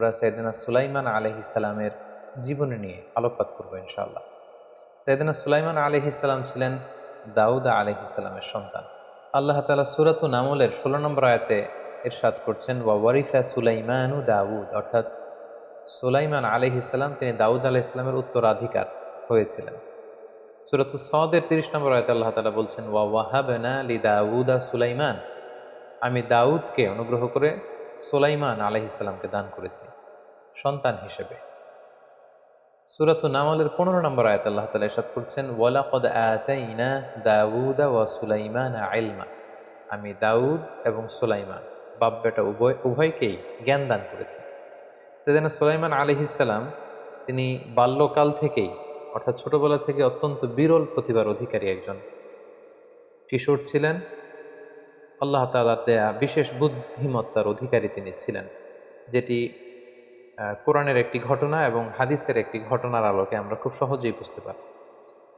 আমরা সৈয়দিনা সুলাইমান আলহিসাল্লামের জীবনী নিয়ে আলোকপাত করব ইনশাআল্লাহ। সৈয়দিনা সুলাইমান আলহিসাল্লাম ছিলেন দাউদা আলহিসাল্লামের সন্তান। আল্লাহ তালা সুরাতু নামলের ষোলো নম্বর আয়াতে ইরশাদ করছেন, ওয়া ওয়ারিসা সুলাইমানু দাউদ অর্থাৎ সুলাইমান আলহিসাল্লাম তিনি দাউদ আলাহ ইসলামের উত্তরাধিকার হয়েছিলেন। সুরাত সদের তিরিশ নম্বর আয়তে আল্লাহ তালা বলছেন, ওয়া ওয়াহাবেনা লি দাউদা সুলাইমান আমি দাউদকে অনুগ্রহ করে সুলাইমান আলহিসাল্লামকে দান করেছি, সন্তান হিসেবে। সুরাত নামালের পনেরো নম্বর আয়াত আল্লাহ তালা এসাদ করছেন, ওয়ালাকদ আতাইনা দাউদা ওয়া সুলাইমান আইলমা আমি দাউদ এবং সুলাইমান বাপ বেটা উভয় উভয়কেই জ্ঞান দান করেছি। সেদিন সুলাইমান আলহিসাল্লাম তিনি বাল্যকাল থেকেই, অর্থাৎ ছোটবেলা থেকে অত্যন্ত বিরল প্রতিভার অধিকারী একজন। কিশোর ছিলেন আল্লাহ তালার দেয়া বিশেষ বুদ্ধিমত্তার অধিকারী তিনি ছিলেন, যেটি কোরআনের একটি ঘটনা এবং হাদিসের একটি ঘটনার আলোকে আমরা খুব সহজেই বুঝতে পারি।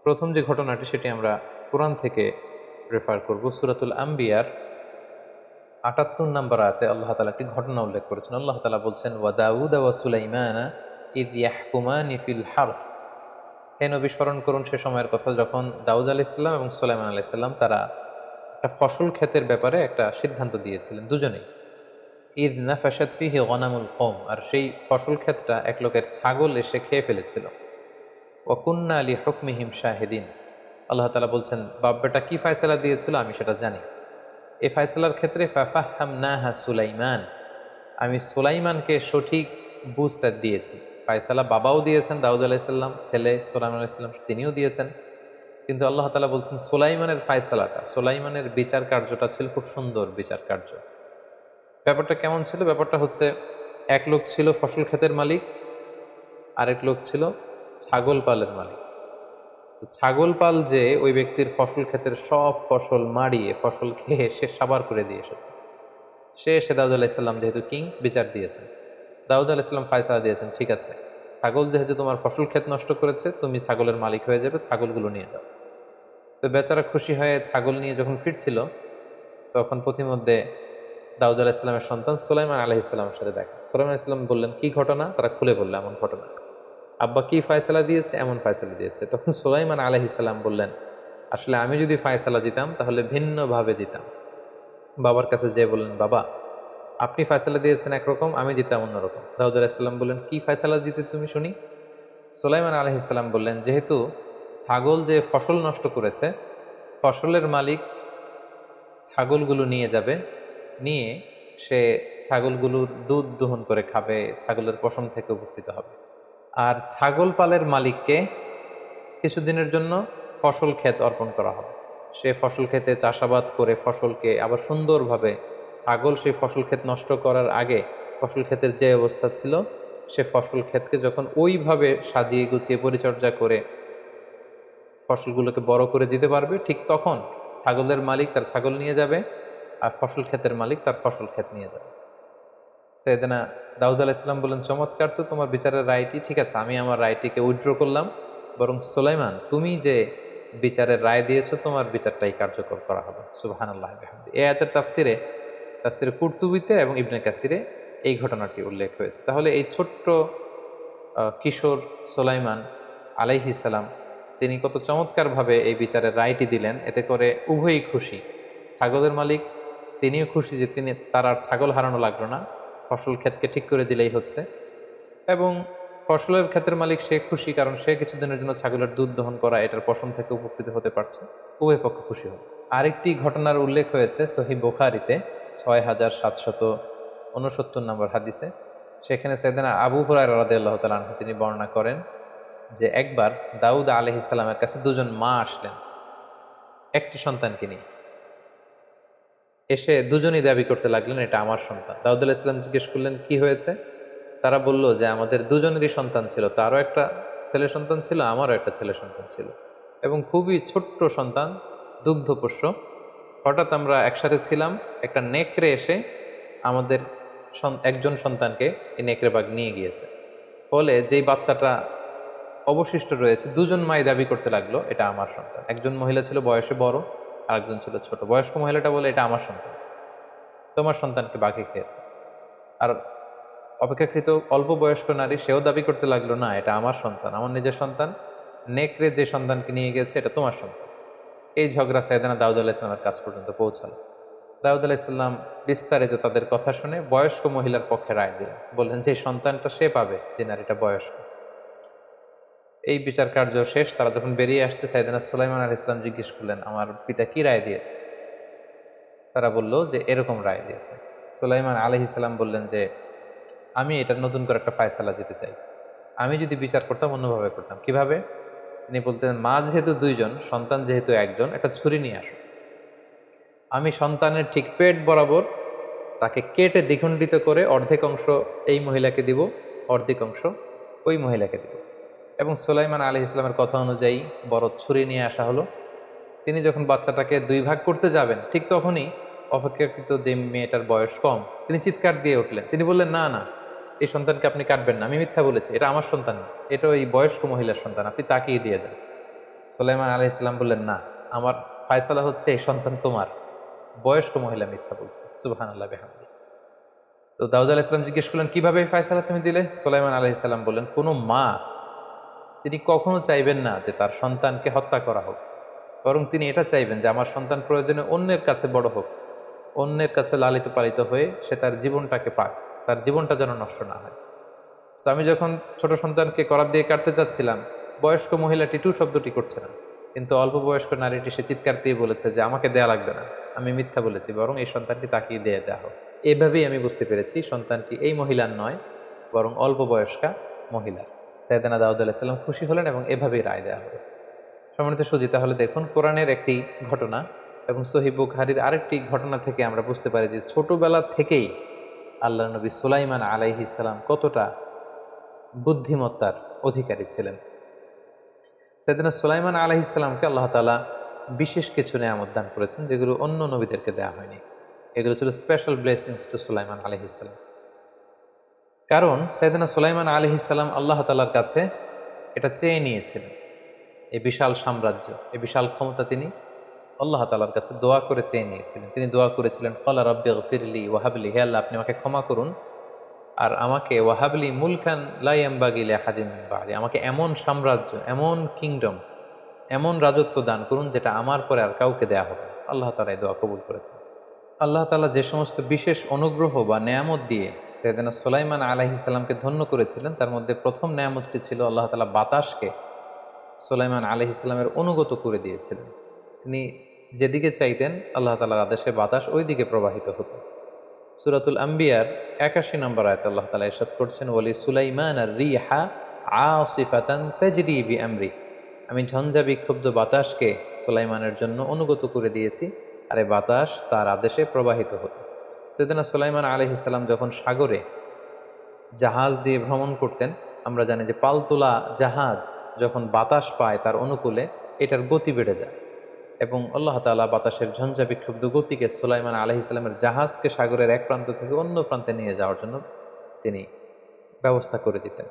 প্রথম যে ঘটনাটি সেটি আমরা কোরআন থেকে রেফার করব, সুরাতুল আম্বিয়ার আটাত্তর নম্বর আয়াতে আল্লাহ তালা একটি ঘটনা উল্লেখ করেছেন। আল্লাহ তালা বলছেন, ওয়া দাউদ ওয়া ইদ ইয়াহকুমানি ফিল হারফ হে নবী, স্মরণ করুন সে সময়ের কথা যখন দাউদ আলি ইসলাম এবং সুলাইমান আলি ইসলাম তারা একটা ফসল ক্ষেতের ব্যাপারে একটা সিদ্ধান্ত দিয়েছিলেন দুজনেই। ঈদ না ফাসাদ ফিহি গনামুল কম আর সেই ফসল ক্ষেতটা এক লোকের ছাগল এসে খেয়ে ফেলেছিল। ওকুন্না আলী হকমিহিম শাহেদিন। আল্লাহ তালা বলছেন বাব্বাটা কি ফায়সালা দিয়েছিল আমি সেটা জানি। এ ফায়সালার ক্ষেত্রে ফাফাহাম না হা সুলাইমান। আমি সুলাইমানকে সঠিক বুঝটা দিয়েছি। ফায়সালা বাবাও দিয়েছেন দাউদ আলাইসাল্লাম ছেলে সোলাইমান আলাইসাল্লাম তিনিও দিয়েছেন। কিন্তু আল্লাহ তালা বলছেন সোলাইমানের ফায়সালাটা, সোলাইমানের বিচার কার্যটা ছিল খুব সুন্দর বিচার কার্য। ব্যাপারটা কেমন ছিল? ব্যাপারটা হচ্ছে এক লোক ছিল ফসল ক্ষেতের মালিক, আরেক লোক ছিল ছাগল পালের মালিক। তো ছাগল পাল যে ওই ব্যক্তির ফসল ক্ষেতের সব ফসল মাড়িয়ে, ফসল খেয়ে সে সাবার করে দিয়ে এসেছে। সে এসে দাউদ আলাইসাল্লাম যেহেতু কিং বিচার দিয়েছেন। দাউদ আলাইসাল্লাম ফায়সালা দিয়েছেন, ঠিক আছে। ছাগল যেহেতু তোমার ফসল ক্ষেত নষ্ট করেছে, তুমি ছাগলের মালিক হয়ে যাবে, ছাগলগুলো নিয়ে যাও। তো বেচারা খুশি হয়ে ছাগল নিয়ে যখন ফিরছিল, তখন পথিমধ্যে দাউদ আলাহিসাল্লামের সন্তান সুলাইমান আলহিসাল্লামের সাথে দেখা। সুলাইমান ইসলাম বললেন, কি ঘটনা? তারা খুলে বলল, এমন ঘটনা। আব্বা কি ফায়সালা দিয়েছে? এমন ফায়সালা দিয়েছে। তখন সুলাইমান আলহিসাল্লাম বললেন, আসলে আমি যদি ফায়সালা দিতাম, তাহলে ভিন্নভাবে দিতাম। বাবার কাছে যেয়ে বললেন, বাবা আপনি ফায়সালা দিয়েছেন একরকম, আমি দিতাম অন্যরকম। দাউদ আলাহিসাল্লাম বললেন, কি ফায়সালা দিতে তুমি শুনি? সুলাইমান আলহিসাল্লাম বললেন, যেহেতু ছাগল যে ফসল নষ্ট করেছে, ফসলের মালিক ছাগলগুলো নিয়ে যাবে, নিয়ে সে ছাগলগুলোর দুধ দহন করে খাবে, ছাগলের পশম থেকে উপকৃত হবে। আর ছাগল পালের মালিককে কিছুদিনের জন্য ফসল ক্ষেত অর্পণ করা হবে। সে ফসল ক্ষেতে চাষাবাদ করে ফসলকে আবার সুন্দরভাবে ছাগল সেই ফসল ক্ষেত নষ্ট করার আগে ফসল ক্ষেতের যে অবস্থা ছিল, সে ফসল ক্ষেতকে যখন ওইভাবে সাজিয়ে গুছিয়ে পরিচর্যা করে ফসলগুলোকে বড় করে দিতে পারবে, ঠিক তখন ছাগলের মালিক তার ছাগল নিয়ে যাবে আর ফসল ক্ষেতের মালিক তার ফসল ক্ষেত নিয়ে যাবে। সেদিনা দাউদ আলাহ ইসলাম বললেন চমৎকার তো তোমার বিচারের রায়টি, ঠিক আছে, আমি আমার রায়টিকে উইড্র করলাম। বরং সোলাইমান, তুমি যে বিচারের রায় দিয়েছ, তোমার বিচারটাই কার্যকর করা হবে। সুবাহান আল্লাহ এ আয়াতের তাফসিরে তাফসিরে কুর্তুবিতে এবং ইবনে কাসিরে এই ঘটনাটি উল্লেখ হয়েছে। তাহলে এই ছোট্ট কিশোর সোলাইমান আলাইহিসাল্লাম তিনি কত চমৎকারভাবে এই বিচারের রায়টি দিলেন। এতে করে উভয়ই খুশি। ছাগলের মালিক, তিনিও খুশি যে তিনি, তার আর ছাগল হারানো লাগল না। ফসল ক্ষেতকে ঠিক করে দিলেই হচ্ছে। এবং ফসলের ক্ষেতের মালিক সে খুশি কারণ সে কিছুদিনের জন্য ছাগলের দুধ দহন করা এটার পশম থেকে উপকৃত হতে পারছে। উভয় পক্ষ খুশি হবে আরেকটি ঘটনার উল্লেখ হয়েছে সহি বোখারিতে। ছয় হাজার সাতশত উনসত্তর নম্বর হাদিসে। সেখানে সেদিন আবু হরাই রাদে আল্লাহ তালাহ তিনি বর্ণনা করেন যে একবার দাউদ আলহ ইসলামের কাছে দুজন মা আসলেন, একটি সন্তানকে নিয়ে এসে দুজনই দাবি করতে লাগলেন, এটা আমার সন্তান। দাউদ আলাহ ইসলাম জিজ্ঞেস করলেন, কি হয়েছে? তারা বলল যে, আমাদের দুজনেরই সন্তান ছিল, তারও একটা ছেলে সন্তান ছিল, আমারও একটা ছেলে সন্তান ছিল। এবং খুবই ছোট্ট সন্তান, দুগ্ধপোষ্য হঠাৎ আমরা একসাথে ছিলাম, একটা নেকড়ে এসে আমাদের একজন সন্তানকে এই নেকড়ে বাঘ নিয়ে গিয়েছে। ফলে যেই বাচ্চাটা অবশিষ্ট রয়েছে, দুজন মাই দাবি করতে লাগল, এটা আমার সন্তান। একজন মহিলা ছিল বয়সে বড়, আরেকজন ছিল ছোট। বয়স্ক মহিলাটা বলে, এটা আমার সন্তান। তোমার সন্তানকে বাঘে খেয়েছে। আর অপেক্ষাকৃত অল্প বয়স্ক নারী, সেও দাবি করতে লাগল, না, এটা আমার সন্তান, আমার নিজের সন্তান। নেকড়ে যে সন্তানকে নিয়ে গেছে এটা তোমার সন্তান। এই ঝগড়া সাইদানা দাউদ আলাহ ইসলামের কাছ পর্যন্ত পৌঁছালো। দাউদ আলাহ ইসলাম বিস্তারিত তাদের কথা শুনে বয়স্ক মহিলার পক্ষে রায় দিলেন। বললেন, যে সন্তানটা সে পাবে, যে নারীটা বয়স্ক। এই বিচার কার্য শেষ, তারা যখন বেরিয়ে আসছে সাইদানা সুলাইমান আল ইসলাম জিজ্ঞেস করলেন, আমার পিতা কি রায় দিয়েছে? তারা বলল, যে এরকম রায় দিয়েছে। সুলাইমান আলহ ইসলাম বললেন, যে আমি এটা নতুন করে একটা ফায়সালা দিতে চাই। আমি যদি বিচার করতাম, অন্যভাবে করতাম। কীভাবে? তিনি বলতেন, মা যেহেতু দুইজন, সন্তান যেহেতু একজন, একটা ছুরি নিয়ে আসো। আমি সন্তানের ঠিক পেট বরাবর তাকে কেটে দ্বিখণ্ডিত করে অর্ধেক অংশ এই মহিলাকে দিব, অর্ধেক অংশ ওই মহিলাকে দিব। এবং সোলাইমান আলী ইসলামের কথা অনুযায়ী বড় ছুরি নিয়ে আসা হলো। তিনি যখন বাচ্চাটাকে দুই ভাগ করতে যাবেন, ঠিক তখনই অপেক্ষাকৃত যে মেয়েটার বয়স কম, তিনি চিৎকার দিয়ে উঠলেন। তিনি বললেন, না না এই সন্তানকে আপনি কাটবেন না। আমি মিথ্যা বলেছি, এটা আমার সন্তান এটা ওই বয়স্ক মহিলার সন্তান, আপনি তাকেই দিয়ে দেন। সোলাইমান আলি ইসলাম বললেন, না, আমার ফায়সালা হচ্ছে এই সন্তান তোমার। বয়স্ক মহিলা মিথ্যা বলছে সুবাহান আল্লাহ বেহামদি। তো দাউদ আলাহ ইসলাম জিজ্ঞেস করলেন, কীভাবে এই ফায়সালা তুমি দিলে? সোলাইমান আলহ ইসলাম বললেন, কোনো মা, তিনি কখনো চাইবেন না যে তার সন্তানকে হত্যা করা হোক। বরং তিনি এটা চাইবেন যে আমার সন্তান প্রয়োজনে অন্যের কাছে বড় হোক। অন্যের কাছে লালিত পালিত হয়ে সে তার জীবনটাকে পাক। তার জীবনটা যেন নষ্ট না হয়। সো আমি যখন ছোট সন্তানকে করার দিয়ে কাটতে চাচ্ছিলাম, বয়স্ক মহিলাটি টু শব্দটি করছে না। কিন্তু অল্প বয়স্ক নারীটি সে চিৎকার দিয়ে বলেছে যে, আমাকে দেয়া লাগবে না। আমি মিথ্যা বলেছি, বরং এই সন্তানটি তাকিয়ে দিয়ে দেওয়া হোক। এভাবেই আমি বুঝতে পেরেছি সন্তানটি এই মহিলার নয়, বরং অল্প বয়স্কা মহিলা সাইদানা দাউদ আলাহিসাল্লাম খুশি হলেন এবং এভাবেই রায় দেওয়া হবে সম্মানিত সুজি তাহলে দেখুন কোরআনের একটি ঘটনা এবং সহিব হারির আরেকটি ঘটনা থেকে আমরা বুঝতে পারি যে, ছোটোবেলা থেকেই আল্লাহ নবী সুলাইমান আলাইহিসাল্লাম কতটা বুদ্ধিমত্তার অধিকারী ছিলেন। সেদিন সুলাইমান আলাইহিসাল্লামকে আল্লাহ তালা বিশেষ কিছু নেয়ামত দান করেছেন, যেগুলো অন্য নবীদেরকে দেওয়া হয়নি। এগুলো ছিল স্পেশাল ব্লেসিংস টু সুলাইমান আলহিসাল্লাম কারণ সৈদিনা সুলাইমান আলহিসাল্লাম আল্লাহ তালার কাছে এটা চেয়ে নিয়েছিলেন। এই বিশাল সাম্রাজ্য এই বিশাল ক্ষমতা তিনি আল্লাহ তালার কাছে দোয়া করে চেয়ে নিয়েছিলেন। তিনি দোয়া করেছিলেন কলা রব্বে ফিরলি ওয়াহাবলি হে আল্লাহ, আপনি আমাকে ক্ষমা করুন। আর আমাকে ওয়াহাবলি মুলখান লাইয়াম্বাগিলে হাদিম বাড়ি আমাকে এমন সাম্রাজ্য, এমন কিংডম এমন রাজত্ব দান করুন যেটা আমার পরে আর কাউকে দেয়া হবে আল্লাহ তালা দোয়া কবুল করেছেন। আল্লাহ তালা যে সমস্ত বিশেষ অনুগ্রহ বা নেয়ামত দিয়ে সৈয়দনা সোলাইমান আলাহিসাল্লামকে ধন্য করেছিলেন, তার মধ্যে প্রথম নেয়ামতটি ছিল আল্লাহ তালা বাতাসকে সোলাইমান আলহিসাল্লামের অনুগত করে দিয়েছিলেন। তিনি যেদিকে চাইতেন, আল্লাহ তালার আদেশে বাতাস ওই দিকে প্রবাহিত হতো। সুরাতুল আম্বিয়ার একাশি নম্বর আয়ত আল্লাহ তালা ইরশাদ করছেন বলি সুলাইমান আর রিহা আসিফাতান তেজরি বি আমরি আমি ঝঞ্ঝা বিক্ষুব্ধ বাতাসকে সুলাইমানের জন্য অনুগত করে দিয়েছি, আর এই বাতাস তার আদেশে প্রবাহিত হতো। সেদিনা সুলাইমান আলহিসাল্লাম যখন সাগরে জাহাজ দিয়ে ভ্রমণ করতেন, আমরা জানি যে পালতোলা জাহাজ যখন বাতাস পায় তার অনুকূলে, এটার গতি বেড়ে যায়। এবং আল্লাহ তালা বাতাসের ঝঞ্ঝা বিক্ষুব্ধ গতিকে সুলাইমান আলহ ইসলামের জাহাজকে সাগরের এক প্রান্ত থেকে অন্য প্রান্তে নিয়ে যাওয়ার জন্য তিনি ব্যবস্থা করে দিতেন।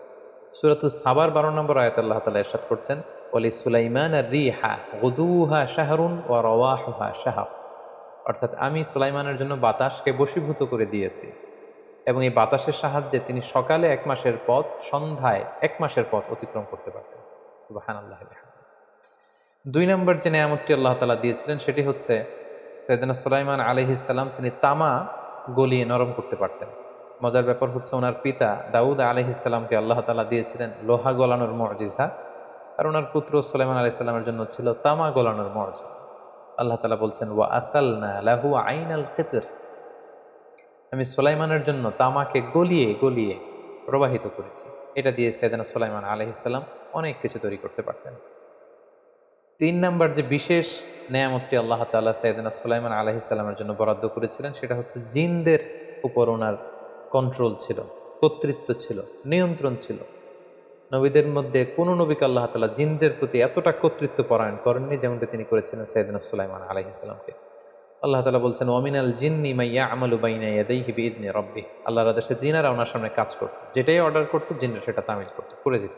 সুরাতু সাবার বারো নম্বর আয়াত আল্লাহ তালা এরশাদ করছেন, ওলি সুলাইমান আর রিহা গদুহা শাহরুন ও রওয়াহা শাহাব অর্থাৎ আমি সুলাইমানের জন্য বাতাসকে বশীভূত করে দিয়েছি এবং এই বাতাসের সাহায্যে তিনি সকালে এক মাসের পথ, সন্ধ্যায় এক মাসের পথ অতিক্রম করতে পারতেন। সুবাহান আল্লাহ দুই নম্বর যে নিয়ামতটি আল্লাহ তালা দিয়েছিলেন, সেটি হচ্ছে সৈয়দনা সুলাইমান আলহিসাল্লাম তিনি তামা গলিয়ে নরম করতে পারতেন। মজার ব্যাপার হচ্ছে ওনার পিতা দাউদ আলহিসাল্লামকে আল্লাহ তালা দিয়েছিলেন লোহা গলানোর মর্জিজা, আর ওনার পুত্র সুলাইমান আলাইসাল্লামের জন্য ছিল তামা গলানোর মর্জিজা। আল্লাহ তালা বলছেন, ওয়া আসাল না লাহু আইন আল কেতর। আমি সোলাইমানের জন্য তামাকে গলিয়ে গলিয়ে প্রবাহিত করেছি। এটা দিয়ে সৈয়দানা সোলাইমান আলহিসাল্লাম অনেক কিছু তৈরি করতে পারতেন। তিন নম্বর যে বিশেষ নেয়ামতটি আল্লাহ তাল্লাহ সৈয়দনা সুলাইমান আলহিসাল্লামের জন্য বরাদ্দ করেছিলেন, সেটা হচ্ছে জিনদের উপর ওনার কন্ট্রোল ছিল, কর্তৃত্ব ছিল, নিয়ন্ত্রণ ছিল। নবীদের মধ্যে কোনো নবীকে আল্লাহ তালা জিনদের প্রতি এতটা কর্তৃত্ব পরায়ণ করেননি যেমনটি তিনি করেছিলেন সৈয়দনা সুলাইমান আলহিসাল্লামকে আল্লাহ তালা বলছেন ওমিনাল জিন্নি মাইয়া আমালু বাইনা ইয়াদাইহি বিইদনি রব্বি আল্লাহর আদেশে জিনারা ওনার সামনে কাজ করতো, যেটাই অর্ডার করতো, জিনরা সেটা তামিল করতো, করে দিত।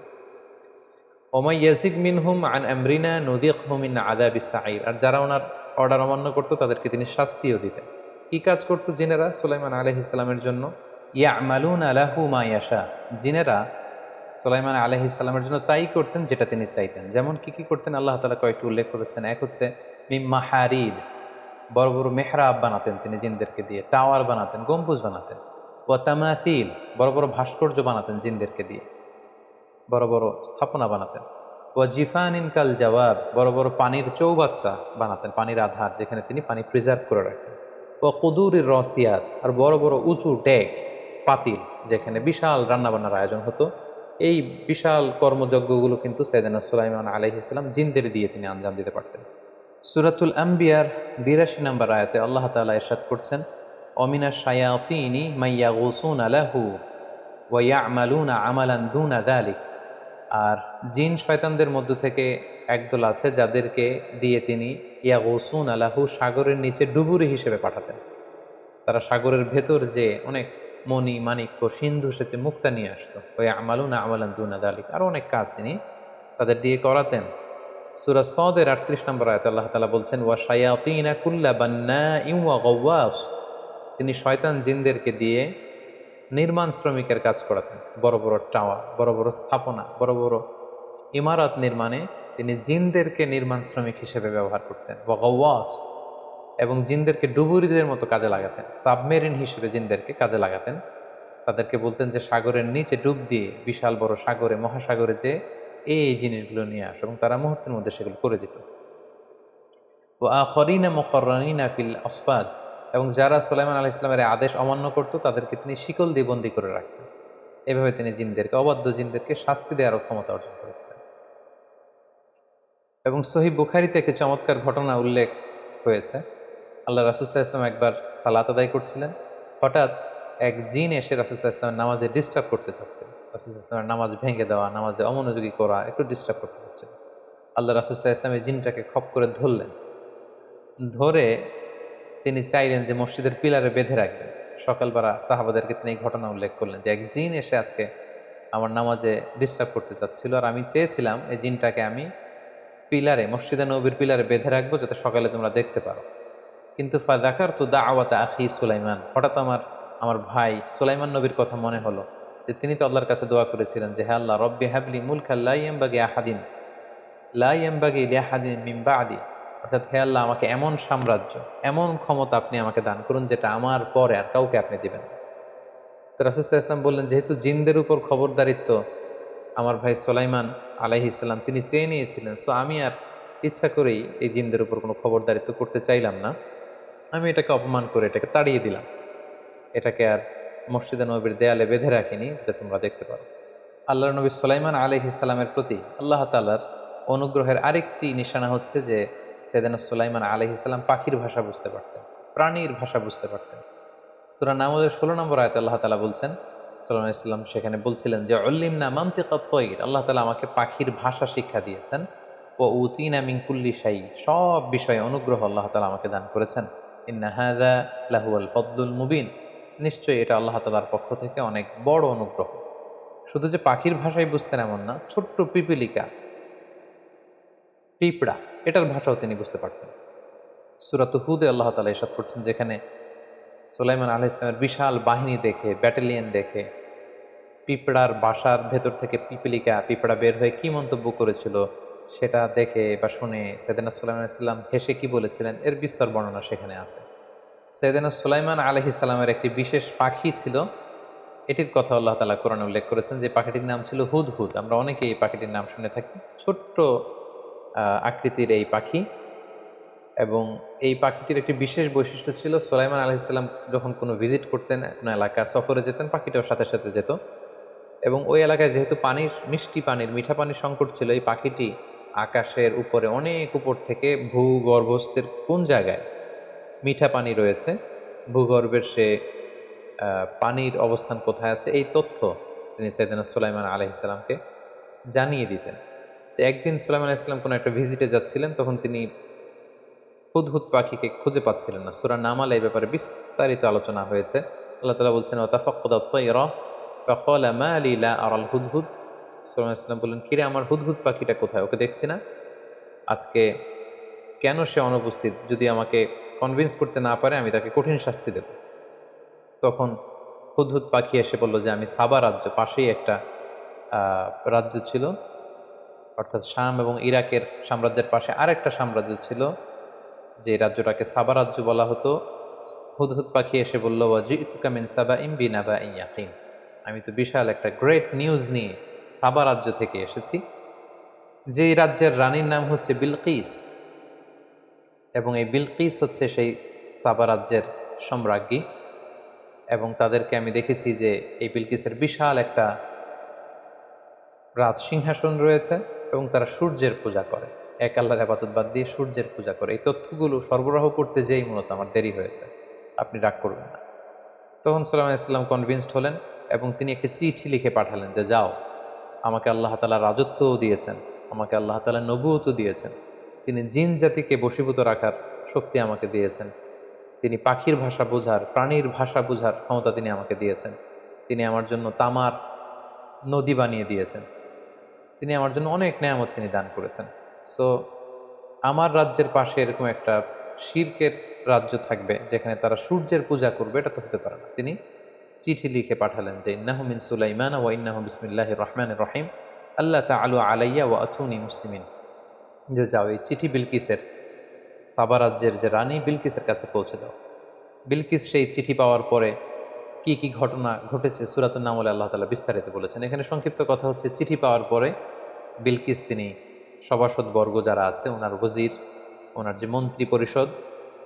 ওমাই ইয়াজিদ মিনহুম আন আমরিনা নদিক হুমিন আদাবি সাঈর। আর যারা ওনার অর্ডার অমান্য করতো, তাদেরকে তিনি শাস্তিও দিতেন। কি কাজ করতো জিনেরা সুলাইমান আলহ ইসলামের জন্য? ইয়া আমালুন আলাহু মা ইয়াশা। জিনেরা সোলাইমান আলহ ইসলামের জন্য তাই করতেন যেটা তিনি চাইতেন। যেমন কি কি করতেন? আল্লাহ তালা কয়েকটি উল্লেখ করেছেন। এক হচ্ছে মিম্মা হারিদ বড় বড় মেহরাব বানাতেন তিনি জিনদেরকে দিয়ে। টাওয়ার বানাতেন, গম্বুজ বানাতেন। ও তামাসিল। বড় বড় ভাস্কর্য বানাতেন জিনদেরকে দিয়ে। বড় বড় স্থাপনা বানাতেন। ও জিফান ইনকাল জবাব বড় বড় পানির চৌবাচ্চা বানাতেন, পানির আধার যেখানে তিনি পানি প্রিজার্ভ করে রাখতেন। ও কুদুরের রসিয়াত আর বড় বড় উঁচু ডেক, পাতিল যেখানে বিশাল রান্নাবান্নার আয়োজন হতো। এই বিশাল কর্মযজ্ঞগুলো কিন্তু সৈদানা সুলাইমান আলহ ইসলাম জিন্দের দিয়ে তিনি আঞ্জাম দিতে পারতেন। সুরাতুল আম্বিয়ার বিরাশি নম্বর আয়াতে আল্লাহ তালা এরশাদ করছেন, অমিনা শায়াতিনি মাইয়া গোসুন আলাহু ওয়া আমালুনা আমালান দুনা দালিক। আর জিন শয়তানদের মধ্য থেকে একদল আছে যাদেরকে দিয়ে তিনি ইয়া গোসুন আলাহু সাগরের নিচে ডুবুরি হিসেবে পাঠাতেন। তারা সাগরের ভেতর যে অনেক মণি মাণিক্য সিন্ধু সেচে মুক্তা নিয়ে আসতো। ওই আমালুনা আমালান দুনা দালিক। আরও অনেক কাজ তিনি তাদের দিয়ে করাতেন। সুরা সদের আটত্রিশ নম্বর আয়ত আল্লাহ তালা বলছেন, ওয়া শায়াতিনা কুল্লা বান্না ইউয়া গওয়াস। তিনি শয়তান জিনদেরকে দিয়ে নির্মাণ শ্রমিকের কাজ করাতেন। বড় বড় টাওয়ার, বড় বড় স্থাপনা, বড় বড় ইমারত নির্মাণে তিনি জিনদেরকে নির্মাণ শ্রমিক হিসেবে ব্যবহার করতেন। ওয়াস এবং জিনদেরকে ডুবুরিদের মতো কাজে লাগাতেন। সাবমেরিন হিসেবে জিনদেরকে কাজে লাগাতেন। তাদেরকে বলতেন যে, সাগরের নিচে ডুব দিয়ে বিশাল বড় সাগরে, মহাসাগরে যে এই জিনিসগুলো নিয়ে আস। এবং তারা মুহূর্তের মধ্যে সেগুলো করে দিত। ও আখরিনা মখরানিনা ফিল আসফাদ এবং যারা সোলাইমান আলাহ ইসলামের আদেশ অমান্য করত, তাদেরকে তিনি শিকল দিয়ে বন্দি করে রাখতেন। এভাবে তিনি জিনদেরকে, অবাধ্য জিনদেরকে শাস্তি দেওয়ারও ক্ষমতা অর্জন করেছিলেন। এবং সহি বুখারি থেকে চমৎকার ঘটনা উল্লেখ হয়েছে। আল্লাহ রাসুসাহ ইসলাম একবার সালাত আদায় করছিলেন। হঠাৎ এক জিন এসে রাসুসাহ ইসলামের নামাজে ডিস্টার্ব করতে চাচ্ছে রাসুসাহ ইসলামের নামাজ ভেঙে দেওয়া, নামাজে অমনোযোগী করা, একটু ডিস্টার্ব করতে চাচ্ছে আল্লাহ রাসুসাহ ইসলামের জিনটাকে খপ করে ধরলেন। ধরে তিনি চাইলেন যে মসজিদের পিলারে বেঁধে রাখবেন। সকালবেলা সাহাবাদেরকে তিনি এই ঘটনা উল্লেখ করলেন যে এক জিন এসে আজকে আমার নামাজে ডিস্টার্ব করতে চাচ্ছিল আর আমি চেয়েছিলাম এই জিনটাকে আমি পিলারে, মসজিদে নবীর পিলারে বেঁধে রাখব যাতে সকালে তোমরা দেখতে পারো। কিন্তু ফাদাকার তো দা আওয়াতা আখি সুলাইমান। হঠাৎ আমার আমার ভাই সুলাইমান নবীর কথা মনে হলো যে, তিনি তো আল্লাহর কাছে দোয়া করেছিলেন যে হ্যাঁ আল্লাহ, রব্বি হাবলি মুলখা লাই লাইয়ামবাগি আহাদিন লাই লাইয়ামবাগি লিয়াহাদিন মিম্বা আদি অর্থাৎ, হে আল্লাহ, আমাকে এমন সাম্রাজ্য, এমন ক্ষমতা আপনি আমাকে দান করুন যেটা আমার পরে আর কাউকে আপনি দিবেন তো রাসুসাহ ইসলাম বললেন, যেহেতু জিনদের উপর খবরদারিত্ব আমার ভাই সোলাইমান আলাইহি ইসলাম তিনি চেয়ে নিয়েছিলেন, সো আমি আর ইচ্ছা করেই এই জিনদের উপর কোনো খবরদারিত্ব করতে চাইলাম না। আমি এটাকে অপমান করে এটাকে তাড়িয়ে দিলাম। এটাকে আর মসজিদে নবীর দেয়ালে বেঁধে রাখিনি, যেটা তোমরা দেখতে পারো। আল্লাহ নবী সোলাইমান আলহ ইসলামের প্রতি আল্লাহ তালার অনুগ্রহের আরেকটি নিশানা হচ্ছে যে সেদিন সুলাইমান আলহ ইসলাম পাখির ভাষা বুঝতে পারতেন, প্রাণীর ভাষা বুঝতে পারতেন। সুরা নামদের ষোলো নম্বর আয়তে আল্লাহ তালা বলছেন সাল্লাহ ইসলাম সেখানে বলছিলেন যে অল্লিম না মান্তিকাত্তইর আল্লাহ তালা আমাকে পাখির ভাষা শিক্ষা দিয়েছেন। ও উচিন মিঙ্কুল্লি সাই সব বিষয়ে অনুগ্রহ আল্লাহ তালা আমাকে দান করেছেন। ইন্নাহাদা লাহুয়াল ফদুল মুবিন নিশ্চয়ই এটা আল্লাহ তালার পক্ষ থেকে অনেক বড় অনুগ্রহ। শুধু যে পাখির ভাষাই বুঝতেন এমন না, ছোট্ট পিপিলিকা পিঁপড়া, এটার ভাষাও তিনি বুঝতে পারতেন। সুরাত হুদে আল্লাহ তালা এসব করছেন যেখানে সুলাইমান আলাহ ইসলামের বিশাল বাহিনী দেখে, ব্যাটালিয়ন দেখে, পিঁপড়ার বাসার ভেতর থেকে পিপিলিকা, পিঁপড়া বের হয়ে কি মন্তব্য করেছিল সেটা দেখে বা শুনে সেদিনা সুলাইমান ইসলাম হেসে কি বলেছিলেন এর বিস্তর বর্ণনা সেখানে আছে। সেদিনা সুলাইমান আলহ ইসলামের একটি বিশেষ পাখি ছিল, এটির কথা আল্লাহ তালা কোরআনে উল্লেখ করেছেন যে পাখিটির নাম ছিল হুদ হুদ আমরা অনেকেই এই পাখিটির নাম শুনে থাকি, ছোট্ট আকৃতির এই পাখি। এবং এই পাখিটির একটি বিশেষ বৈশিষ্ট্য ছিল, সোলাইমান আলহিসাল্লাম যখন কোনো ভিজিট করতেন, কোনো এলাকা সফরে যেতেন, পাখিটাও সাথে সাথে যেত। এবং ওই এলাকায় যেহেতু পানির, মিষ্টি পানির, মিঠা পানির সংকট ছিল, এই পাখিটি আকাশের উপরে অনেক উপর থেকে ভূগর্ভস্থের কোন জায়গায় মিঠা পানি রয়েছে, ভূগর্ভের সে পানির অবস্থান কোথায় আছে, এই তথ্য তিনি সৈদানা সুলাইমান আলহিসাল্লামকে জানিয়ে দিতেন। তো একদিন সুলাইমান ইসলাম কোনো একটা ভিজিটে যাচ্ছিলেন, তখন তিনি হুদহুদ পাখিকে খুঁজে পাচ্ছিলেন না। সুরা নামাল এই ব্যাপারে বিস্তারিত আলোচনা হয়েছে। আল্লাহ তালা বলছেন আরাল হুদহুদ সুলাইমান ইসলাম বললেন, কিরে, আমার হুদহুদ পাখিটা কোথায়? ওকে দেখছি না? আজকে কেন সে অনুপস্থিত? যদি আমাকে কনভিন্স করতে না পারে, আমি তাকে কঠিন শাস্তি দেব। তখন হুদহুদ পাখি এসে বলল যে, আমি সাবা রাজ্য, পাশেই একটা রাজ্য ছিল। অর্থাৎ শাম এবং ইরাকের সাম্রাজ্যের পাশে আরেকটা সাম্রাজ্য ছিল, যে রাজ্যটাকে সাবা রাজ্য বলা হতো। হুদহুদ পাখি এসে বলল, ওয়াজিতুকা মিন সাবা ইম বিনাবা ইয়াকিন। আমি তো বিশাল একটা গ্রেট নিউজ নিয়ে সাবা রাজ্য থেকে এসেছি, যে রাজ্যের রানীর নাম হচ্ছে বিলকিস। এবং এই বিলকিস হচ্ছে সেই সাবা রাজ্যের সম্রাজ্ঞী। এবং তাদেরকে আমি দেখেছি যে এই বিলকিসের বিশাল একটা রাজ সিংহাসন রয়েছে। এবং তারা সূর্যের পূজা করে। এক আল্লাহর আবাদত বাদ দিয়ে সূর্যের পূজা করে। এই তথ্যগুলো সরবরাহ করতে যেই মূলত আমার দেরি হয়েছে। আপনি রাগ করবেন না। তখন সালাম ইসলাম কনভিন্সড হলেন এবং তিনি একটি চিঠি লিখে পাঠালেন যে, যাও, আমাকে আল্লাহ তালা রাজত্বও দিয়েছেন। আমাকে আল্লাহ তালা নবুয়তও দিয়েছেন। তিনি জিন জাতিকে বশীভূত রাখার শক্তি আমাকে দিয়েছেন। তিনি পাখির ভাষা বোঝার, প্রাণীর ভাষা বোঝার ক্ষমতা তিনি আমাকে দিয়েছেন। তিনি আমার জন্য তামার নদী বানিয়ে দিয়েছেন। তিনি আমার জন্য অনেক নেয়ামত তিনি দান করেছেন। সো আমার রাজ্যের পাশে এরকম একটা শির্কের রাজ্য থাকবে, যেখানে তারা সূর্যের পূজা করবে, এটা তো হতে পারে না। তিনি চিঠি লিখে পাঠালেন যে, ইন্নাহু মিন সুলাইমান ওয়া ইন্নাহু বিসমিল্লাহ রহমান রহিম। আল্লাহ তালু আলাইয়া ওয়া আতুনি মুসলিমিন। যে যাও, এই চিঠি বিলকিসের সাবা রাজ্যের যে রানী বিলকিসের কাছে পৌঁছে দাও। বিলকিস সেই চিঠি পাওয়ার পরে কি কি ঘটনা ঘটেছে সুরাতুল নামলে আল্লাহ তালা বিস্তারিত বলেছেন। এখানে সংক্ষিপ্ত কথা হচ্ছে, চিঠি পাওয়ার পরে বিলকিস তিনি সভাসদ বর্গ যারা আছে, ওনার ওজির ওনার যে মন্ত্রী পরিষদ,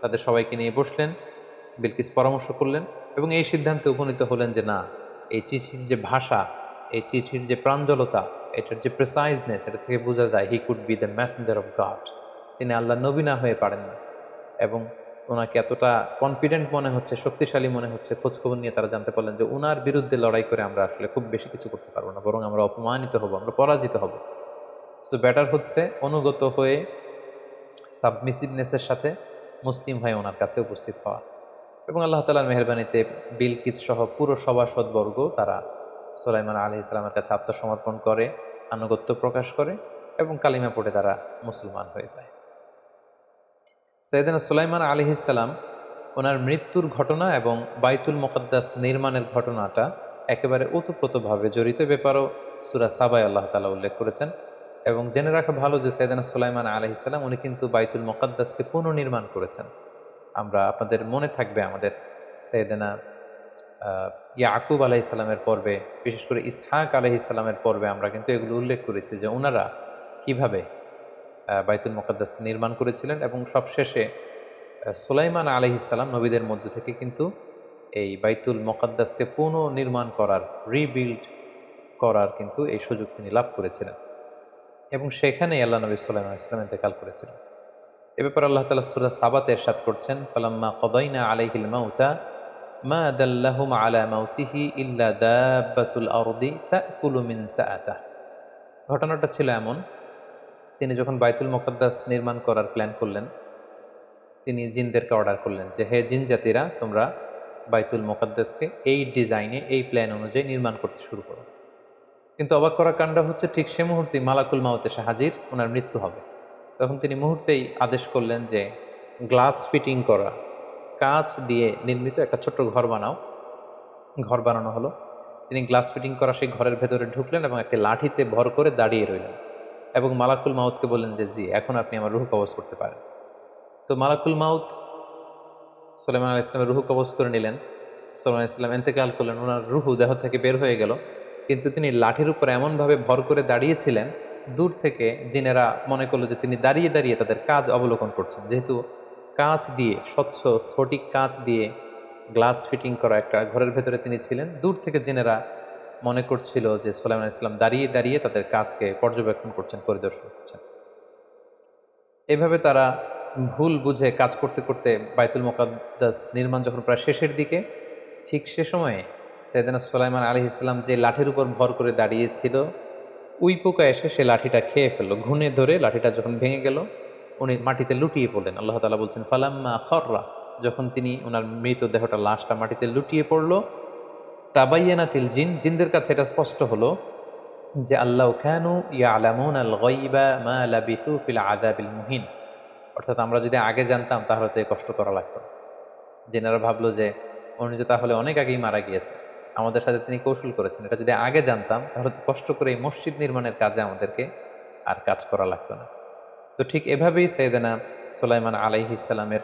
তাদের সবাইকে নিয়ে বসলেন, বিলকিস পরামর্শ করলেন এবং এই সিদ্ধান্তে উপনীত হলেন যে না, এই চিঠির যে ভাষা, এই চিঠির যে প্রাঞ্জলতা, এটার যে প্রেসাইজনেস এটা থেকে বোঝা যায় he could be the messenger of God তিনি আল্লাহ নবী না হয়ে পারেন না এবং ওনাকে এতটা কনফিডেন্ট মনে হচ্ছে, শক্তিশালী মনে হচ্ছে, খোঁজখবর নিয়ে তারা জানতে পারলেন যে ওনার বিরুদ্ধে লড়াই করে আমরা আসলে খুব বেশি কিছু করতে পারব না, বরং আমরা অপমানিত হব, আমরা পরাজিত হব। সো ব্যাটার হচ্ছে অনুগত হয়ে সাবমিসিভনেসের সাথে মুসলিম হয়ে ওনার কাছে উপস্থিত হওয়া। এবং আল্লাহ তালার মেহরবানিতে বিলকিত সহ পুরো সভাসদবর্গ তারা সোলাইমান আলি ইসলামের কাছে আত্মসমর্পণ করে, আনুগত্য প্রকাশ করে এবং কালিমা পড়ে তারা মুসলমান হয়ে যায়। সৈয়দিনা সুলাইমান আলি ইসাল্লাম ওনার মৃত্যুর ঘটনা এবং বাইতুল মোকদ্দাস নির্মাণের ঘটনাটা একেবারে ওতপ্রোতভাবে জড়িত। ব্যাপারেও সুরা সাবাই আল্লাহ তালা উল্লেখ করেছেন। এবং জেনে রাখা ভালো যে সৈয়দানা সুলাইমান আলহ ইসলাম উনি কিন্তু বাইতুল মোকাদ্দাসকে পুনর্নির্মাণ করেছেন। আমরা আপনাদের মনে থাকবে আমাদের সৈয়দানা ইয়াকুব ইসলামের পর্বে, বিশেষ করে ইসহাক আলহ ইসলামের পর্বে আমরা কিন্তু এগুলো উল্লেখ করেছি যে ওনারা কীভাবে বাইতুল মোকাদ্দাসকে নির্মাণ করেছিলেন এবং সবশেষে সুলাইমান আলহ ইসলাম নবীদের মধ্যে থেকে কিন্তু এই বাইতুল মোকাদ্দাসকে পুনর্নির্মাণ করার রিবিল্ড করার কিন্তু এই সুযোগ তিনি লাভ করেছিলেন। এবং সেখানেই আল্লাহ নবী সাল্লাম ইসলাম ইন্তেকাল করেছিলেন। এ ব্যাপারে আল্লাহ তালা সুরা সাবাতে এরশাদ করছেন, ফালাম্মা কদাইনা আলাইহিল মাউতা, মা দাল্লাহুম আলা মাউতিহি ইল্লা দাব্বাতুল আরদি তাকুলু মিন সাআতা। ঘটনাটা ছিল এমন, তিনি যখন বাইতুল মোকাদ্দাস নির্মাণ করার প্ল্যান করলেন, তিনি জিনদেরকে অর্ডার করলেন যে, হে জিন জাতিরা, তোমরা বাইতুল মোকাদ্দাসকে এই ডিজাইনে এই প্ল্যান অনুযায়ী নির্মাণ করতে শুরু করো। কিন্তু অবাক করা কাণ্ড হচ্ছে ঠিক সে মুহূর্তে মালাকুল মাউত এসে হাজির, ওনার মৃত্যু হবে। তখন তিনি মুহূর্তেই আদেশ করলেন যে, গ্লাস ফিটিং করা, কাঁচ দিয়ে নির্মিত একটা ছোট্ট ঘর বানাও। ঘর বানানো হলো। তিনি গ্লাস ফিটিং করা সেই ঘরের ভেতরে ঢুকলেন এবং একটি লাঠিতে ভর করে দাঁড়িয়ে রইলেন এবং মালাকুল মাউতকে বললেন যে, জি, এখন আপনি আমার রুহ কবজ করতে পারেন। তো মালাকুল মাউত সোলেমান আল ইসলামের রুহু কবজ করে নিলেন। সোলেমান ইসলাম এতেকাল করলেন। ওনার রুহু দেহ থেকে বের হয়ে গেল। কিন্তু তিনি লাঠির উপর এমনভাবে ভর করে দাঁড়িয়েছিলেন, দূর থেকে জিনেরা মনে করল যে তিনি দাঁড়িয়ে দাঁড়িয়ে তাদের কাজ অবলোকন করছেন। যেহেতু কাঁচ দিয়ে, স্বচ্ছ স্ফটিক কাঁচ দিয়ে গ্লাস ফিটিং করা একটা ঘরের ভেতরে তিনি ছিলেন, দূর থেকে জেনেরা মনে করছিল যে সোলাইমান ইসলাম দাঁড়িয়ে দাঁড়িয়ে তাদের কাজকে পর্যবেক্ষণ করছেন, পরিদর্শন করছেন। এভাবে তারা ভুল বুঝে কাজ করতে করতে বাইতুল মোকাদ্দাস নির্মাণ যখন প্রায় শেষের দিকে, ঠিক সে সময়ে সৈয়দানা সোলাইমান আলী ইসলাম যে লাঠির উপর ভর করে দাঁড়িয়েছিল উই পোকা এসে সে লাঠিটা খেয়ে ফেলল। ঘুনে ধরে লাঠিটা যখন ভেঙে গেল, উনি মাটিতে লুটিয়ে পড়লেন। আল্লাহ তালা বলছেন, ফালাম্মা খররা। যখন তিনি ওনার মৃতদেহটা লাশটা মাটিতে লুটিয়ে পড়ল তাবাইয়ানা তিল জিন। জিনদের কাছে এটা স্পষ্ট হলো যে, আল্লাহ খানু ইয়া আলামুন আল গইবা মা লাবিসু ফিল আদাবিল মুহিন। অর্থাৎ আমরা যদি আগে জানতাম, তাহলে তো কষ্ট করা লাগতো জেনারা ভাবলো যে, উনি তো তাহলে অনেক আগেই মারা গিয়েছে। আমাদের সাথে তিনি কৌশল করেছেন। এটা যদি আগে জানতাম, তাহলে তো কষ্ট করে এই মসজিদ নির্মাণের কাজে আমাদেরকে আর কাজ করা লাগতো না। তো ঠিক এভাবেই সৈয়দানা সুলাইমান আলাইহ ইসলামের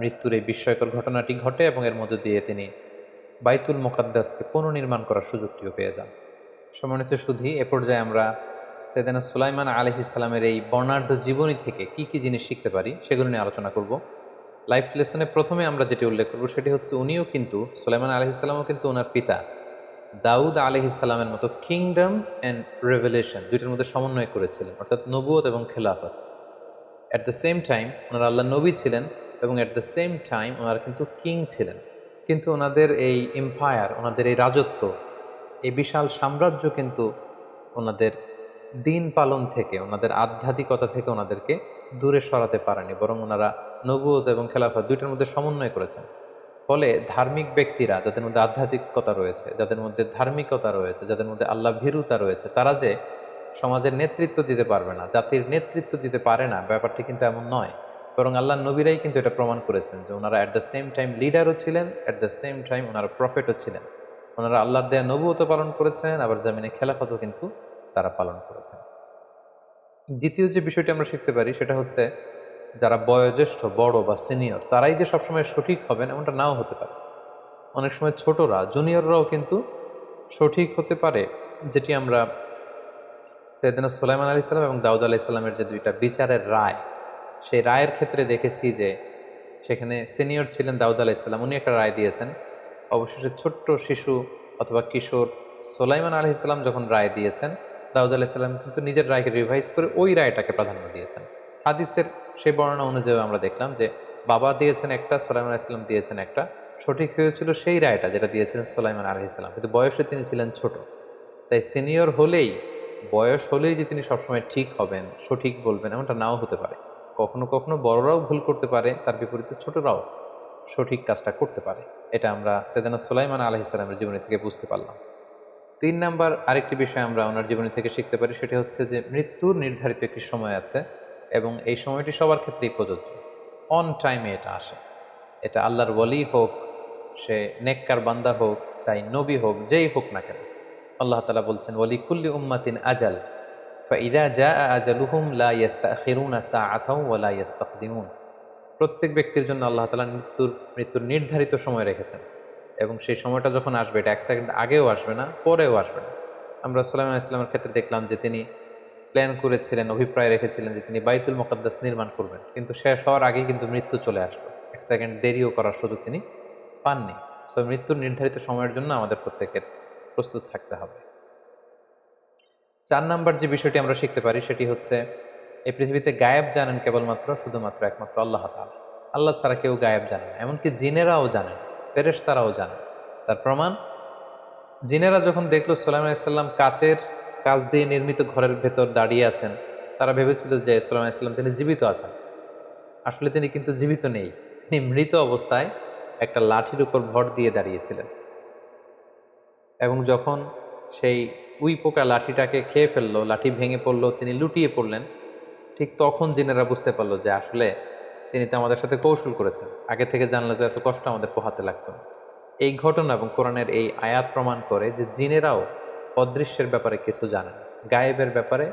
মৃত্যুর এই বিস্ময়কর ঘটনাটি ঘটে এবং এর মধ্য দিয়ে তিনি বাইতুল মোকাদ্দাসকে পুনর্নির্মাণ করার সুযোগটিও পেয়ে যান। সম্মানিত শুধু এ পর্যায়ে আমরা সৈয়দানা সুলাইমান আলহ ইসলামের এই বর্ণাঢ্য জীবনী থেকে কি কি জিনিস শিখতে পারি সেগুলো নিয়ে আলোচনা করব। লাইফ লেসনে প্রথমে আমরা যেটি উল্লেখ করব সেটি হচ্ছে উনিও কিন্তু, সুলাইমান আলহ ইসলামও কিন্তু ওনার পিতা। দাউদ আলহ ইসলামের মতো কিংডম অ্যান্ড রেভেলেশন দুইটার মধ্যে সমন্বয় করেছিলেন, অর্থাৎ নবুয়ত এবং খেলাফত। অ্যাট দ্য সেম টাইম ওনারা আল্লাহ নবী ছিলেন এবং অ্যাট দ্য সেম টাইম ওনারা কিন্তু কিং ছিলেন। কিন্তু ওনাদের এই এম্পায়ার ওনাদের এই রাজত্ব, এই বিশাল সাম্রাজ্য কিন্তু ওনাদের দিন পালন থেকে, ওনাদের আধ্যাত্মিকতা থেকে ওনাদেরকে দূরে সরাতে পারেনি, বরং ওনারা নবুয়ত এবং খেলাফত দুইটার মধ্যে সমন্বয় করেছেন। ফলে ধার্মিক ব্যক্তিরা যাদের মধ্যে আধ্যাত্মিকতা রয়েছে, যাদের মধ্যে ধার্মিকতা রয়েছে, যাদের মধ্যে আল্লাহ ভীরুতা রয়েছে, তারা যে সমাজের নেতৃত্ব দিতে পারবে না, জাতির নেতৃত্ব দিতে পারে না, ব্যাপারটি কিন্তু এমন নয়। বরং আল্লাহ নবীরাই কিন্তু এটা প্রমাণ করেছেন যে ওনারা অ্যাট দ্য সেম টাইম লিডারও ছিলেন অ্যাট দ্য সেম টাইম ওনারা প্রফেটও ছিলেন। ওনারা আল্লাহর দেয়া নবুয়ত পালন করেছেন, আবার জামিনে খেলাফতও কিন্তু তারা পালন করেছেন। দ্বিতীয় যে বিষয়টি আমরা শিখতে পারি সেটা হচ্ছে যারা বয়োজ্যেষ্ঠ, বড় বা সিনিয়র, তারাই যে সবসময় সঠিক হবেন এমনটা নাও হতে পারে। অনেক সময় ছোটরা, জুনিয়ররাও কিন্তু সঠিক হতে পারে, যেটি আমরা সৈয়দিন সুলাইমান আলি সাল্লাম এবং দাউদ আলি সাল্লামের যে দুইটা বিচারের রায়, সেই রায়ের ক্ষেত্রে দেখেছি যে সেখানে সিনিয়র ছিলেন দাউদ আলি সাল্লাম উনি একটা রায় দিয়েছেন। অবশেষে ছোট্ট শিশু অথবা কিশোর সোলাইমান আলি যখন রায় দিয়েছেন, দাউদ আলি সাল্লাম কিন্তু নিজের রায়কে রিভাইজ করে ওই রায়টাকে প্রাধান্য দিয়েছেন। হাদিসের সেই বর্ণনা অনুযায়ী আমরা দেখলাম যে বাবা দিয়েছেন একটা, সোলাইমান আলাইসাল্লাম দিয়েছেন একটা। সঠিক হয়েছিল সেই রায়টা যেটা দিয়েছিলেন সোলাইমান আলহি ইসলাম কিন্তু বয়সে তিনি ছিলেন ছোট। তাই সিনিয়র হলেই, বয়স হলেই যে তিনি সবসময় ঠিক হবেন, সঠিক বলবেন, এমনটা নাও হতে পারে। কখনো কখনো বড়রাও ভুল করতে পারে, তার বিপরীতে ছোটরাও সঠিক কাজটা করতে পারে। এটা আমরা সেদানা সোলাইমান আলহিসাল্লামের জীবনী থেকে বুঝতে পারলাম। তিন নাম্বার আরেকটি বিষয় আমরা ওনার জীবনী থেকে শিখতে পারি, সেটি হচ্ছে যে মৃত্যুর নির্ধারিত একটি সময় আছে। এবং এই সময়টি সবার ক্ষেত্রেই প্রযোজ্য। অন টাইমে এটা আসে। এটা আল্লাহর ওয়ালি হোক, সে নেককার বান্দা হোক, চাই নবী হোক, যেই হোক না কেন। আল্লাহ তালা বলছেন, ওয়ালি কুল্লি উম্মাতিন আজাল ফাইদা যা আজালুহুম লা ইয়াস্তাখিরুনা সাআতাও ওয়া লা ইয়াস্তাকদিমুন। প্রত্যেক ব্যক্তির জন্য আল্লাহ তালা মৃত্যুর মৃত্যুর নির্ধারিত সময় রেখেছেন। এবং সেই সময়টা যখন আসবে, এটা এক সেকেন্ড আগেও আসবে না, পরেও আসবে না। আমরা সাল্লাম ইসলামের ক্ষেত্রে দেখলাম যে তিনি প্ল্যান করেছিলেন, অভিপ্রায় রেখেছিলেন যে তিনি বাইতুল মোকাদ্দাস নির্মাণ করবেন। কিন্তু শেষ হওয়ার আগেই কিন্তু মৃত্যু চলে আসবে এক সেকেন্ড দেরিও করার সুযোগ তিনি পাননি। সো মৃত্যুর নির্ধারিত সময়ের জন্য আমাদের প্রত্যেকের প্রস্তুত থাকতে হবে। চার নাম্বার যে বিষয়টি আমরা শিখতে পারি, সেটি হচ্ছে এই পৃথিবীতে গায়েব জানেন কেবলমাত্র, শুধুমাত্র একমাত্র আল্লাহ তালা আল্লাহ ছাড়া কেউ গায়েব জানে না। এমনকি জিনেরাও জানেন ফেরেশ তারাও জানেন তার প্রমাণ, জিনেরা যখন দেখল আলাইসাল্লাম কাচের কাজ দিয়ে নির্মিত ঘরের ভেতর দাঁড়িয়ে আছেন, তারা ভেবেছিল যে সোলাইম ইসলাম তিনি জীবিত আছেন। আসলে তিনি কিন্তু জীবিত নেই, তিনি মৃত অবস্থায় একটা লাঠির উপর ভর দিয়ে দাঁড়িয়েছিলেন। এবং যখন সেই উই পোকা লাঠিটাকে খেয়ে ফেলল, লাঠি ভেঙে পড়ল, তিনি লুটিয়ে পড়লেন, ঠিক তখন জিনেরা বুঝতে পারল যে আসলে তিনি তো আমাদের সাথে কৌশল করেছেন। আগে থেকে জানলে তো এত কষ্ট আমাদের পোহাতে লাগতো এই ঘটনা এবং কোরআনের এই আয়াত প্রমাণ করে যে জিনেরাও অদৃশ্যের ব্যাপারে কিছু জানে গায়েবের ব্যাপারে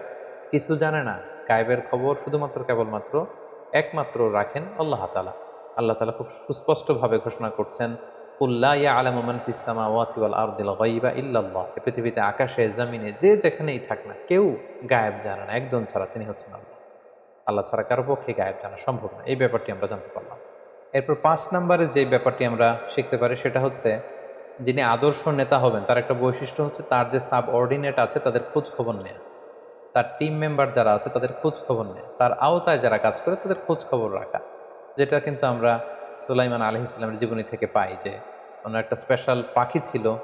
কিছু জানে না। গায়েবের খবর শুধুমাত্র কেবলমাত্র একমাত্র রাখেন আল্লাহ তালা আল্লাহ তালা খুব সুস্পষ্টভাবে ঘোষণা করছেন উল্লাহ ইয়া আলামান ফিসামা ওয়াতিওয়াল আরদিল গাইবা ইল্লাল্লাহ। পৃথিবীতে আকাশে, জামিনে, যে যেখানেই থাক না কেউ গায়েব জানে না। একজন ছাড়া তিনি হচ্ছেন আল্লাহ। আল্লাহ ছাড়া কারও পক্ষে গায়েব জানা সম্ভব না। এই ব্যাপারটি আমরা জানতে পারলাম। এরপর পাঁচ নম্বরে যে ব্যাপারটি আমরা শিখতে পারি সেটা হচ্ছে যিনি আদর্শ নেতা হবেন, তার একটা বৈশিষ্ট্য হচ্ছে তার যে সাব অর্ডিনেট আছে, তাদের খোঁজ খবর নেয়া। তার টিম মেম্বার যারা আছে, তাদের খোঁজ খবর নেয়। তার আওতায় যারা কাজ করে, তাদের খোঁজ খবর রাখা। যেটা কিন্তু আমরা সুলাইমান আলহ ইসলামের জীবনী থেকে পাই যে, ওনার একটা স্পেশাল পাখি ছিল,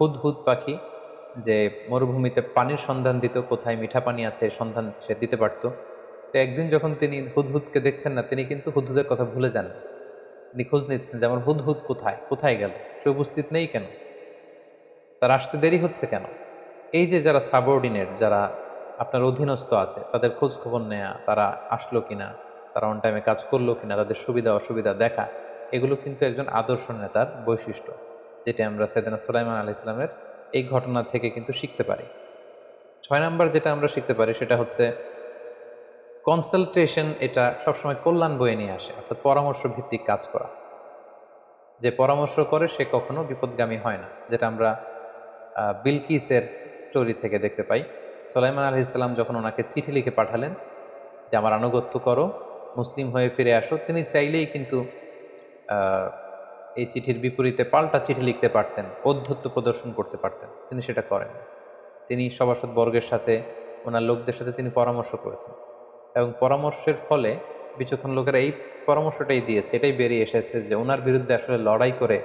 হুদহুদ পাখি, যে মরুভূমিতে পানির সন্ধান দিত, কোথায় মিঠা পানি আছে সন্ধান সে দিতে পারতো। তো একদিন যখন তিনি হুদহুদকে দেখছেন না, তিনি কিন্তু হুদহুদের কথা ভুলে যান। তিনি খোঁজ নিচ্ছেন যে আমার হুদহুদ কোথায়? কোথায় গেল? সে উপস্থিত নেই কেন? তার আসতে দেরি হচ্ছে কেন? এই যে যারা সাবঅর্ডিনেট, যারা আপনার অধীনস্থ আছে, তাদের খোঁজ খবর নেয়া, তারা আসলো কিনা, তারা অন টাইমে কাজ করল কিনা, তাদের সুবিধা, অসুবিধা দেখা, এগুলো কিন্তু একজন আদর্শ নেতার বৈশিষ্ট্য, যেটা আমরা সৈদানা সুলাইমান আলি ইসলামের এই ঘটনা থেকে কিন্তু শিখতে পারি। ছয় নম্বর যেটা আমরা শিখতে পারি, সেটা হচ্ছে কনসালটেশন এটা সবসময় কল্যাণ বয়ে নিয়ে আসে, অর্থাৎ পরামর্শ ভিত্তিক কাজ করা। যে পরামর্শ করে সে কখনো বিপদগামী হয় না, যেটা আমরা বিলকিসের স্টোরি থেকে দেখতে পাই। সোলাইমান আলহ ইসলাম যখন ওনাকে চিঠি লিখে পাঠালেন যে, আমার আনুগত্য করো, মুসলিম হয়ে ফিরে আসো, তিনি চাইলেই কিন্তু এই চিঠির বিপরীতে পাল্টা চিঠি লিখতে পারতেন অধ্যত্ব প্রদর্শন করতে পারতেন। তিনি সেটা করেন। তিনি সভাসদ বর্গের সাথে, ওনার লোকদের সাথে তিনি পরামর্শ করেছেন। এবং পরামর্শের ফলে বিচক্ষণ লোকেরা এই পরামর্শটাই দিয়েছে, এটাই বেরিয়ে এসেছে যে ওনার বিরুদ্ধে আসলে লড়াই করে